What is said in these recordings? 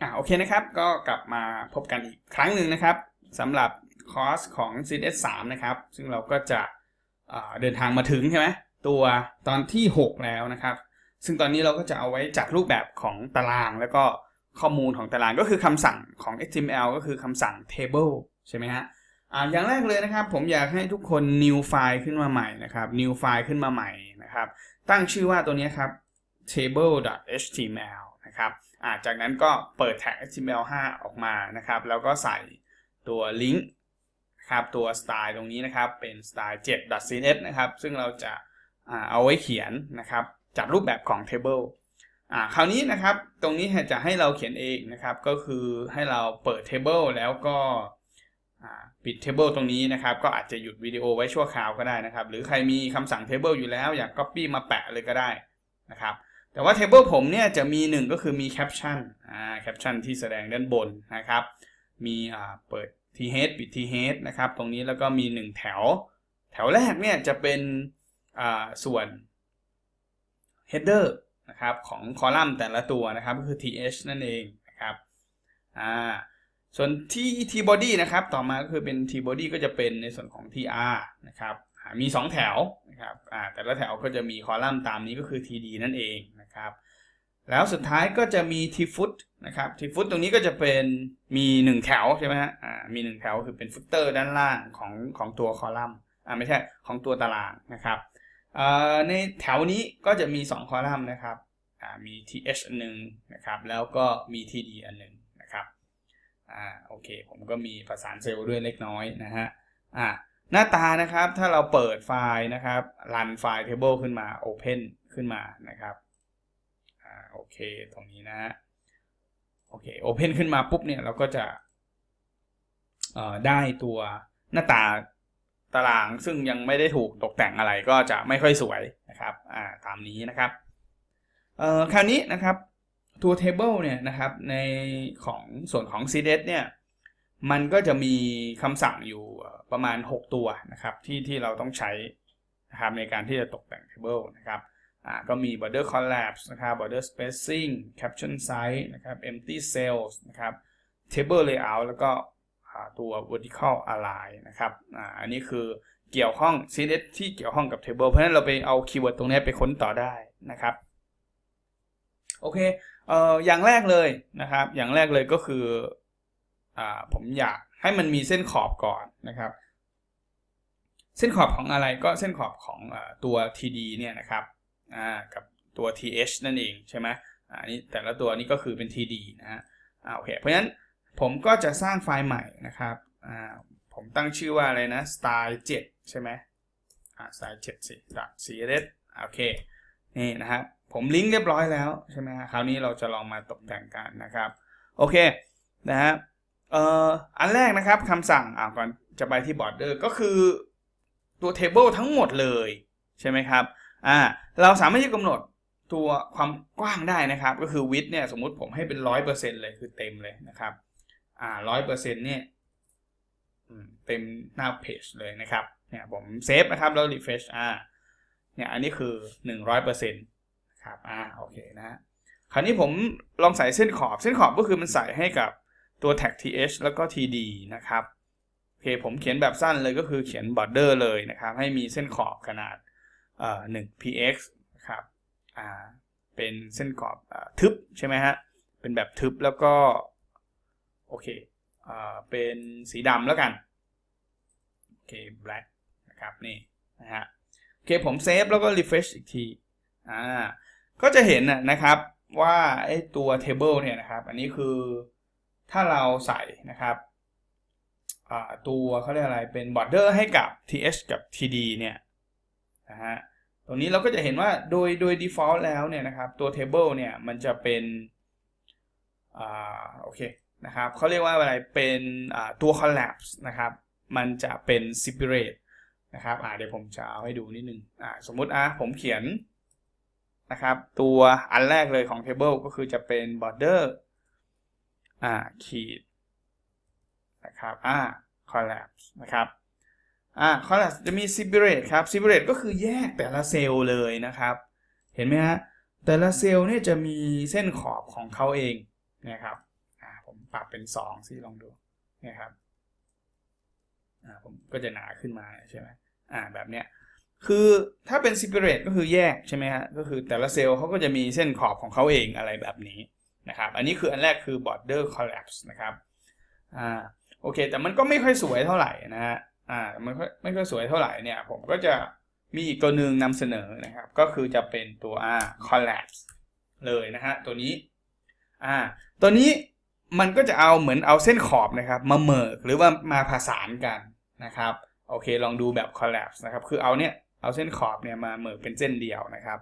อ่าโอเคนะครับ ก็กลับมาพบกันอีกครั้งหนึ่งนะครับสำหรับคอร์สของ CS 3นะครับ ซึ่งเราก็จะเดินทางมาถึงใช่ไหมตัวตอนที่ 6 แล้วนะครับ ซึ่งตอนนี้เราก็จะเอาไว้จัดรูปแบบของตารางแล้วก็ข้อมูลของตารางก็คือคำสั่งของ HTML ก็คือคำสั่ง table ใช่ไหมฮะอ่าอย่างแรกเลยนะครับ ผมอยากให้ทุกคน new file ขึ้นมาใหม่นะครับ new file ขึ้นมาใหม่นะครับ ตั้งชื่อว่าตัวนี้ครับ table.html นะครับาจากนั้นก็เปิดแท็ก html5 ออกมานะครับ แล้วก็ใส่ตัวลิงก์ครับตัวสไตล์ตรงนี้นะครับเป็นสไตล์ 7.css นะครับ ซึ่งเราจะาเอาไว้เขียนนะครับจัดรูปแบบของ table คราวนี้นะครับตรงนี้จะให้เราเขียนเองนะครับ ก็คือให้เราเปิด table แล้วก็ปิด table ตรงนี้นะครับ ก็อาจจะหยุดวิดีโอไว้ชั่วคราวก็ได้นะครับ หรือใครมีคำสั่ง table อยู่แล้วอยาก copy มาแปะเลยก็ได้นะครับ แต่ว่า table ผมเนี่ยจะมีหนึ่งก็คือมี caption อ่า caption ที่แสดงด้านบนนะครับ มีอ่าเปิด th ปิด th นะครับ ตรงนี้แล้วก็มี 1 แถว แถวแรกเนี่ยจะเป็นอ่าส่วน header นะครับของคอลัมน์แต่ละตัวนะครับก็คือ th นั่นเองนะครับอ่าส่วนที่ t body นะครับ ต่อมาก็คือเป็น t body ก็จะเป็นในส่วนของ tr นะครับมี 2 แถวนะครับแต่ละแถวก็จะมีคอลัมน์ตามนี้ก็คือ td นั่นเอง นะครับ แล้วสุดท้ายก็จะมี t foot นะครับ t foot ตรงนี้ก็จะเป็นมี 1 แถวใช่ไหมฮะอ่ามี 1 แถวคือเป็น footer ด้านล่างของของตัวคอลัมน์อ่าไม่ใช่ของตัวตารางนะครับอ่าในแถวนี้ก็จะมี 2 คอลัมน์นะครับอ่ามี th อันหนึ่งนะครับแล้วก็มี td อันหนึ่งนะครับอ่าโอเคผมก็มีประสานเซลล์ด้วยเล็กน้อยนะฮะอ่าหน้าตานะครับถ้าเราเปิดไฟล์นะครับรันไฟล์ table ขึ้นมา open ขึ้นมานะครับ เคตรงนี้นะฮะโอเคโอเพนขึ้นมาปุ๊บเนี่ยเราก็จะได้ตัวหน้าตาตารางซึ่งยังไม่ได้ถูกตกแต่งอะไรก็จะไม่ค่อยสวยนะครับาตามนี้นะครับคราวนี้นะครับตัว table เนี่ยนะครับในของส่วนของ CSS เนี่ยมันก็จะมีคำสั่งอยู่ประมาณ 6 ตัวนะครับที่ที่เราต้องใช้นะครับในการที่จะตกแต่ง table นะครับ ก็มี border collapse นะครับ border spacing caption size นะครับ empty cells นะครับ table layout แล้วก็ตัว vertical align นะครับออันนี้คือเกี่ยวข้อง CSS ที่เกี่ยวข้องกับ table เพราะฉะนั้นเราไปเอาคีย์เวิร์ดตรงนี้ไปค้นต่อได้นะครับ โอเคเอ่ออย่างแรกเลยนะครับ อย่างแรกเลยก็คืออ่าผมอยากให้มันมีเส้นขอบก่อนนะครับ เส้นขอบของอะไรก็เส้นขอบของอตัว td เนี่ยนะครับ อ่ากับตัว th นั่นเองใช่ไหมอ่านี่แต่ละตัวนี้ก็คือเป็น td นะฮะอ่าโอเคเพราะฉะนั้นผมก็จะสร้างไฟล์ใหม่นะครับอ่าผมตั้งชื่อว่าอะไรนะ style 7 ใช่ไหมอ่า style 7สิ css โอเคนี่นะครับผมลิงก์เรียบร้อยแล้วใช่ไหมฮะคราวนี้เราจะลองมาตกแต่งกันนะครับ โอเคนะฮะเอ่ออันแรกนะครับคำสั่งอ่าก่อนจะไปที่ border ก็คือตัว table ทั้งหมดเลยใช่ไหมครับ อ่าเราสามารถที่จะกำหนดตัวความกว้างได้นะครับ ก็คือ width เนี่ยสมมุติผมให้เป็นร้อยเปอร์เซ็นเลยคือเต็มเลยนะครับอ่าร้อยเปอร์เซ็นเนี่ยเต็มหน้าเพจเลยนะครับเนี่ยผมเซฟนะครับแล้ว refresh อ่าเนี่ยอันนี้คือหนึ่งร้อยเปอร์เซ็นต์ครับอ่าโอเคนะคราวนี้ผมลองใส่เส้นขอบ เส้นขอบก็คือมันใส่ให้กับตัว tag th แล้วก็ td นะครับโอเคผมเขียนแบบสั้นเลยก็คือเขียน border เลยนะครับ ให้มีเส้นขอบขนาด หนึ่ง px นะครับเป็นเส้นขอบอทึบใช่ไหมฮะ เป็นแบบทึบแล้วก็ โอเคอเป็นสีดำแล้วกันโอเค black นะครับนี่นะฮะโอเคผมเซฟแล้วก็ refresh อีกทีอ่าก็จะเห็นนะครับว่าไอ้ตัว table เนี่ยนะครับ อันนี้คือถ้าเราใส่นะครับตัวเขาเรียกอะไรเป็น border ให้กับ th กับ td เนี่ยนะฮะ ตรงนี้เราก็จะเห็นว่าโดยโดย default แล้วเนี่ยนะครับตัว table เนี่ยมันจะเป็นอ่าโอเคนะครับเขาเรียกว่าอะไรเป็นอ่าตัว collapse นะครับมันจะเป็น separate นะครับอ่าเดี๋ยวผมจะเอาให้ดูนิดนึงอ่าสมมุติอะผมเขียนนะครับตัวอันแรกเลยของ table ก็คือจะเป็น border อ่าขีดนะครับอ่า collapse นะครับ อ่าเขาจะมี separate ครับ separate ก็คือแยกแต่ละเซลล์เลยนะครับ เห็นไหมฮะแต่ละเซลล์เนี่ยจะมีเส้นขอบของเขาเองนะครับผมปรับเป็นสองสิลองดูนี่ยครับอ่าผมก็จะหนาขึ้นมาใช่ไหมอ่าแบบเนี้ยคือถ้าเป็น separate ก็คือแยกใช่ไหมฮะก็คือแต่ละเซลล์เขาก็จะมีเส้นขอบของเขาเองอะไรแบบนี้นะครับอันนี้คืออันแรกคือ border collapse นะครับอ่าโอเค แต่มันก็ไม่ค่อยสวยเท่าไหร่นะฮะ อ่ามันก็ไม่ค่อยสวยเท่าไหร่เนี่ย ผมก็จะมีอีกตัวหนึ่งนำเสนอนะครับ ก็คือจะเป็นตัวอ่า collapse เลยนะฮะตัวนี้อ่าตัวนี้มันก็จะเอาเหมือนเอาเส้นขอบนะครับมาเมิร์กหรือว่ามาผสานกันนะครับโอเคลองดูแบบ collapse นะครับคือเอาเนี่ยเอาเส้นขอบเนี่ยมาเมิร์กเป็นเส้นเดียวนะครับ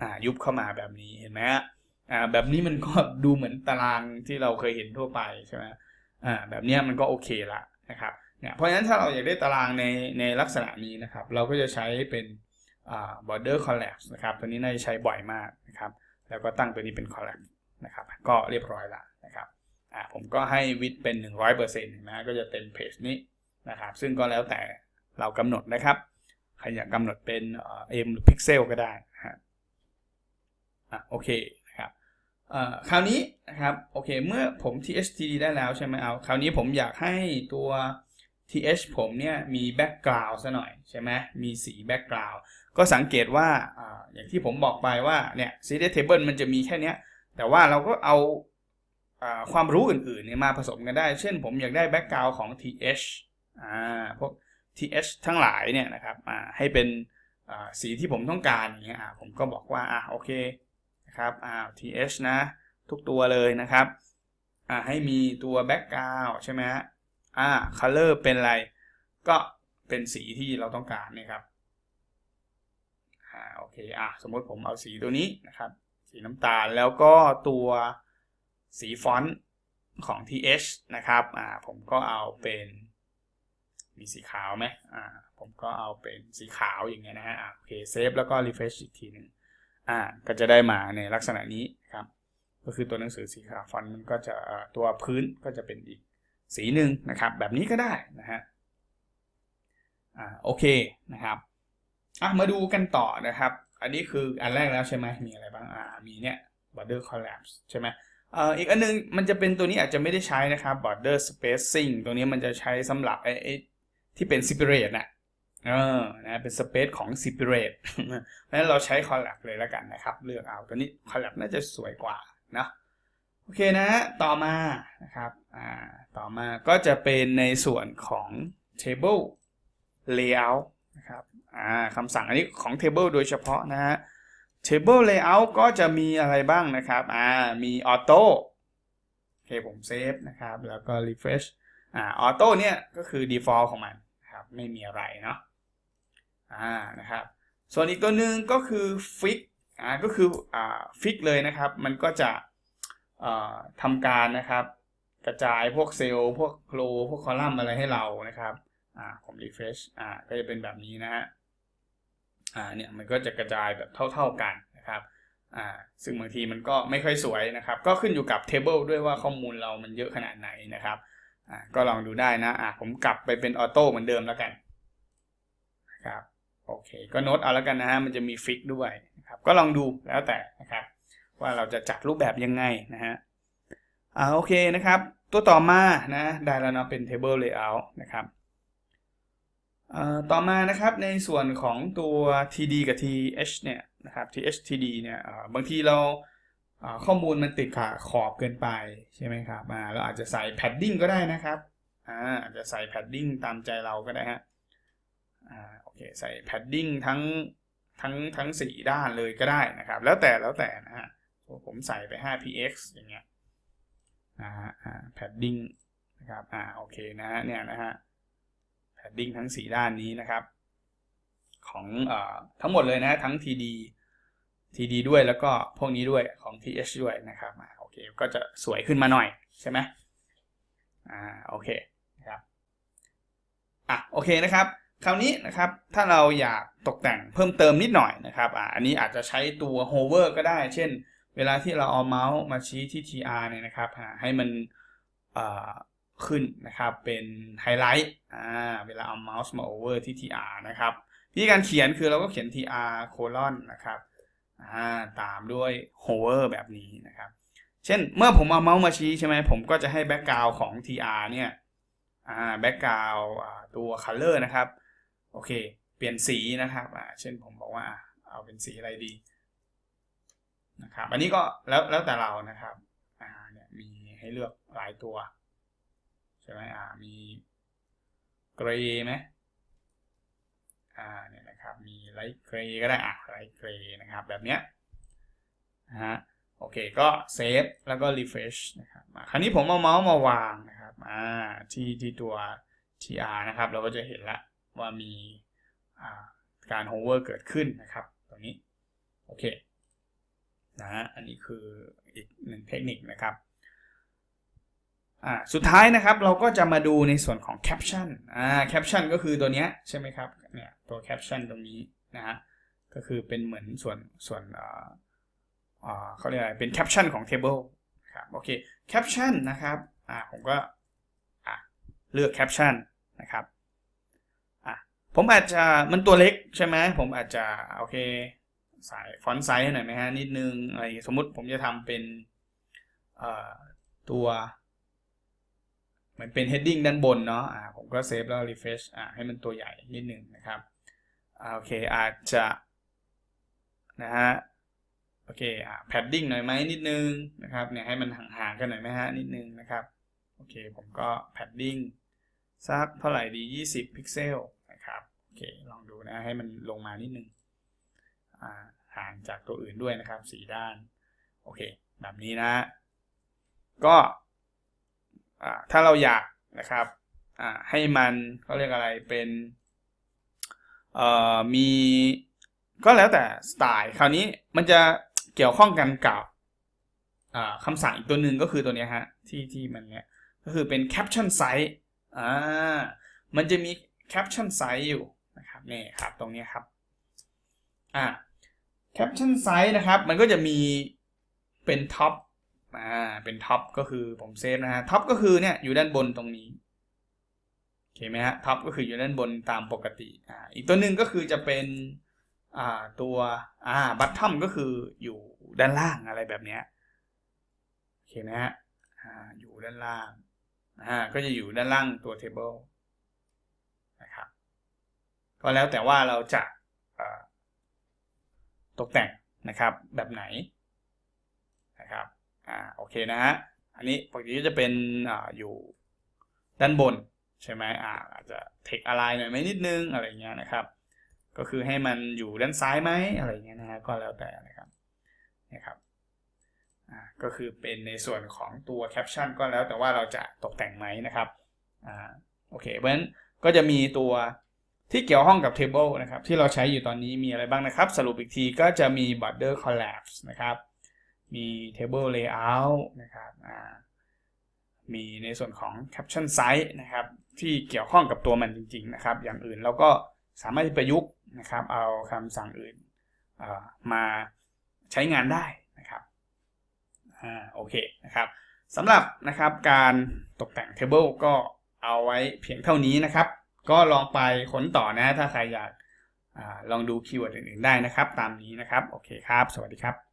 อ่ายุบเข้ามาแบบนี้เห็นไหมฮะอ่าแบบนี้มันก็ดูเหมือนตารางที่เราเคยเห็นทั่วไปใช่ไหมอ่าแบบนี้มันก็โอเคละนะครับ เนี่ยเพราะฉะนั้นถ้าเราอยากได้ตารางในในลักษณะนี้นะครับ เราก็จะใช้เป็นอ่า border collapse นะครับ ตัวนี้น่าจะใช้บ่อยมากนะครับ แล้วก็ตั้งตัวนี้เป็น collapse นะครับ ก็เรียบร้อยละนะครับอ่าผมก็ให้วิดเป็น 100%นะก็จะเต็มเพจนี้นะครับ ซึ่งก็แล้วแต่เรากำหนดนะครับ ใครอยากกำหนดเป็นเอ็มหรือพิกเซลก็ได้นะฮะอะโอเคนะครับคราวนี้นะครับ โอเค เมื่อผม THTD ได้แล้วใช่ไหมเอา คราวนี้ผมอยากให้ตัว th ผมเนี่ยมีแบ็กกราวด์ซะหน่อยใช่ไหมมีสีแบ็กกราวด์ก็สังเกตว่าอย่างที่ผมบอกไปว่าเนี่ย series table มันจะมีแค่นี้แต่ว่าเราก็เอาอความรู้อื่นๆเนี่ยมาผสมกันได้ เช่นผมอยากได้แบ็กกราวด์ของ th อ่าพวก th ทั้งหลายเนี่ยนะครับให้เป็นสีที่ผมต้องการอย่างเงี้ยผมก็บอกว่าอ่าโอเคนะครับอ่า th นะ ทุกตัวเลยนะครับอ่าให้มีตัวแบ็กกราวด์ใช่ไหมฮะ อ่า color เป็นอะไร ก็เป็นสีที่เราต้องการเนี่ยครับอ่าโอเคอะสมมติผมเอาสีตัวนี้นะครับ สีน้ำตาลแล้วก็ตัวสีฟอนต์ของ th นะครับอ่าผมก็เอาเป็นมีสีขาวไหมอ่า ผมก็เอาเป็นสีขาวอย่างเงี้ยนะฮะโอเคเซฟแล้วก็ refresh อีกทีหนึ่งอ่า ก็จะได้มาในลักษณะนี้ครับ ก็คือตัวหนังสือสีขาวฟอนต์มันก็จะตัวพื้นก็จะเป็นอีก สีหนึ่งนะครับ แบบนี้ก็ได้นะฮะอ่าโอเคนะครับอะมาดูกันต่อนะครับ อันนี้คืออันแรกแล้วใช่ไหมมีอะไรบ้างอ่ามีเนี่ย border collapse ใช่ไหมเอ่ออีกอันนึงมันจะเป็นตัวนี้อาจจะไม่ได้ใช้นะครับ border spacing ตัวนี้มันจะใช้สำหรับไอ้ที่เป็น separate น่ะเออนะเป็น space ของ separate เพราะฉะนั้นเราใช้ collapse เลยแล้วกันนะครับ เลือกเอาตัวนี้ collapse น่าจะสวยกว่านะ โอเคนะ ต่อมานะครับอ่าต่อมาก็จะเป็นในส่วนของ table layout นะครับอ่าคำสั่งอันนี้ของ table โดยเฉพาะนะฮะ table layout ก็จะมีอะไรบ้างนะครับอ่ามี auto โอเคผมเซฟนะครับ แล้วก็ refresh อ่า auto เนี่ยก็คือ default ของมันนะครับไม่มีอะไรเนาะอ่านะครับส่วนอีกตัวหนึ่งก็คือ fix อ่าก็คืออ่า fix เลยนะครับ มันก็จะ ทำการนะครับ กระจายพวกเซลล์พวกโลพวกคอลัมน์อะไรให้เรานะครับผม refresh อ่าก็จะเป็นแบบนี้นะฮะเนี่ยมันก็จะกระจายแบบเท่าๆกันนะครับซึ่งบางทีมันก็ไม่ค่อยสวยนะครับ ก็ขึ้นอยู่กับ table ด้วยว่าข้อมูลเรามันเยอะขนาดไหนนะครับก็ลองดูได้นะอ่าผมกลับไปเป็นออโต้เหมือนเดิมแล้วกันนะครับโอเค ก็โน้ตเอาแล้วกันนะฮะมันจะมีฟิกด้วยนะครับก็ลองดูแล้วแต่นะครับ ว่าเราจะจัดรูปแบบยังไงนะฮะอ่าโอเคนะครับ ตัวต่อมานะได้แล้วเนาะเป็น table layout นะครับอ่อต่อมานะครับในส่วนของตัว td กับ th เนี่ยนะครับ th td เนี่ยเอ่อบางทีเราข้อมูลมันติดขาขอบเกินไปใช่ไหมครับอ่าเราอาจจะใส่ padding ก็ได้นะครับอ่าอาจจะใส่ padding ตามใจเราก็ได้ฮะอ่าโอเคใส่ padding ทั้งทั้งทั้งสี่ด้านเลยก็ได้นะครับ แล้วแต่แล้วแต่นะฮะ ผมใส่ไป 5px อย่างเงี้ยอ่าอ่า padding นะครับอ่าโอเคนะฮะเนี่ยนะฮะแพดดิ้งทั้ง 4 ด้านนี้นะครับ ของอทั้งหมดเลยนะทั้ง TD TD ด้วยแล้วก็พวกนี้ด้วยของ TH ด้วยนะครับอ่าโอเคก็จะสวยขึ้นมาหน่อยใช่ไหมอ่าโอเคนะครับอะโอเคนะครับคราวนี้นะครับถ้าเราอยากตกแต่งเพิ่มเติมนิดหน่อยนะครับอ่าอันนี้อาจจะใช้ตัว hover ก็ได้ เช่น เวลาที่เราเอาเมาส์มาชี้ที่ TR เนี่ยนะครับให้มันขึ้นนะครับเป็นไฮไลท์อ่าเวลาเอาเมาส์มา over ที่ tr นะครับวิธีการเขียนคือเราก็เขียน tr colon นะครับอ่าตามด้วย hover แบบนี้นะครับ เช่นเมื่อผมเอาเมาส์มาชี้ใช่ไหมผมก็จะให้แบ็กกราวของ tr เนี่ยอ่าแบ็กกราวตัว color นะครับ โอเค เปลี่ยนสีนะครับอ่าเช่นผมบอกว่าเอาเป็นสีอะไรดี นะครับ อันนี้ก็แล้วแล้วแต่เรานะครับ อ่าเนี่ยมีให้เลือกหลายตัวใช่ไหมอ่ามีเกรย์ไหมอ่าเนี่ยนะครับมีไลท์เกรย์ก็ได้อะไลท์เกรย์นะครับแบบเนี้ยนะฮะโอเคก็เซฟแล้วก็ refresh นะครับคราวนี้ผมเอาเมาส์มาวางนะครับอ่าที่ที่ตัว tr นะครับ เราก็จะเห็นละว่ามีอ่าการ hover เกิดขึ้นนะครับตรงนี้ โอเค นะฮะอันนี้คืออีกหนึ่งเทคนิคนะครับอ่าสุดท้ายนะครับเราก็จะมาดูในส่วนของแคปชั่นอ่าแคปชั่นก็คือตัวเนี้ยใช่ไหมครับเนี่ยตัวแคปชั่นตรงนี้นะฮะก็คือเป็นเหมือนส่วนส่วนอ่าอ่าเขาเรียกอะไรเป็นแคปชั่นของ table ครับโอเคแคปชั่นนะครับอ่าผมก็อ่าเลือกแคปชั่นนะครับอะผมอาจจะมันตัวเล็กใช่ไหมผมอาจจะโอเค ใส่ฟอนต์ไซส์หน่อยไหมฮะนิดนึงอะไรอย่างงี้สมมติผมจะทำเป็นตัวเหมือนเป็น heading ด้านบนเนาะอ่าผมก็เซฟแล้ว refresh อ่าให้มันตัวใหญ่นิดนึงนะครับอโอเคอาจจะนะฮะโอเคอ่า padding หน่อยไหมนิดนึงนะครับเนี่ยให้มันห่างๆกันหน่อยไหมฮะนิดนึงนะครับโอเคผมก็ padding สักเท่าไหร่ดี 20 พิกเซลนะครับโอเคลองดูนะให้มันลงมานิดนึง ห่างจากตัวอื่นด้วยนะครับสีด้าน โอเค แบบนี้นะ ก็ถ้าเราอยากนะครับให้มันเขาเรียกอะไรเป็นมีก็แล้วแต่สไตล์คราวนี้มันจะเกี่ยวข้องกันกับอ่าคำสั่งอีกตัวหนึ่งก็คือตัวนี้ฮะที่ที่มันเนี้ยก็คือเป็น caption size อ่ามันจะมี caption size อยู่นะครับนี่ครับตรงนี้ครับอ่า caption size นะครับ มันก็จะมีเป็นท็อปอ่าเป็นท็อปก็คือผมเซฟนะฮะท็อปก็คือเนี่ยอยู่ด้านบนตรงนี้โอเคไหมฮะท็อปก็คืออยู่ด้านบนตามปกติอ่าอีกตัวหนึ่งก็คือจะเป็นอ่าตัวอ่าบัตทอมก็คืออยู่ด้านล่างอะไรแบบเนี้ยโอเคไหมฮะอ่าอยู่ด้านล่างอ่าก็จะอยู่ด้านล่างตัว table นะครับก็แล้วแต่ว่าเราจะอ่า ตกแต่งนะครับแบบไหนนะครับอ่าโอเคนะฮะอันนี้ปกติก็จะเป็นอ่าอยู่ด้านบนใช่ไหมอ่าอาจจะเทคอะไรหน่อยไหมนิดนึงอะไรเงี้ยนะครับ ก็คือให้มันอยู่ด้านซ้ายไหมอะไรเงี้ยนะฮะก็แล้วแต่นะครับนะครับอ่าก็คือเป็นในส่วนของตัวแคปชั่นก็แล้วแต่ว่าเราจะตกแต่งไหมนะครับอ่าโอเคเพราะฉะนั้นก็จะมีตัว ที่เกี่ยวข้องกับ table นะครับที่เราใช้อยู่ตอนนี้มีอะไรบ้างนะครับ สรุปอีกทีก็จะมี border collapse นะครับ มี table layout นะครับมีในส่วนของ caption size นะครับ ที่เกี่ยวข้องกับตัวมันจริง ๆ นะครับ อย่างอื่นเราก็สามารถประยุกต์นะครับ เอาคำสั่งอื่นมาใช้งานได้นะครับอ่าโอเคนะครับสำหรับนะครับการตกแต่ง table ก็เอาไว้เพียงเท่านี้นะครับ ก็ลองไปค้นต่อนะ ถ้าใครอยากอลองดูคีย์เวิร์ดอื่นๆได้นะครับ ตามนี้นะครับ โอเคครับ สวัสดีครับ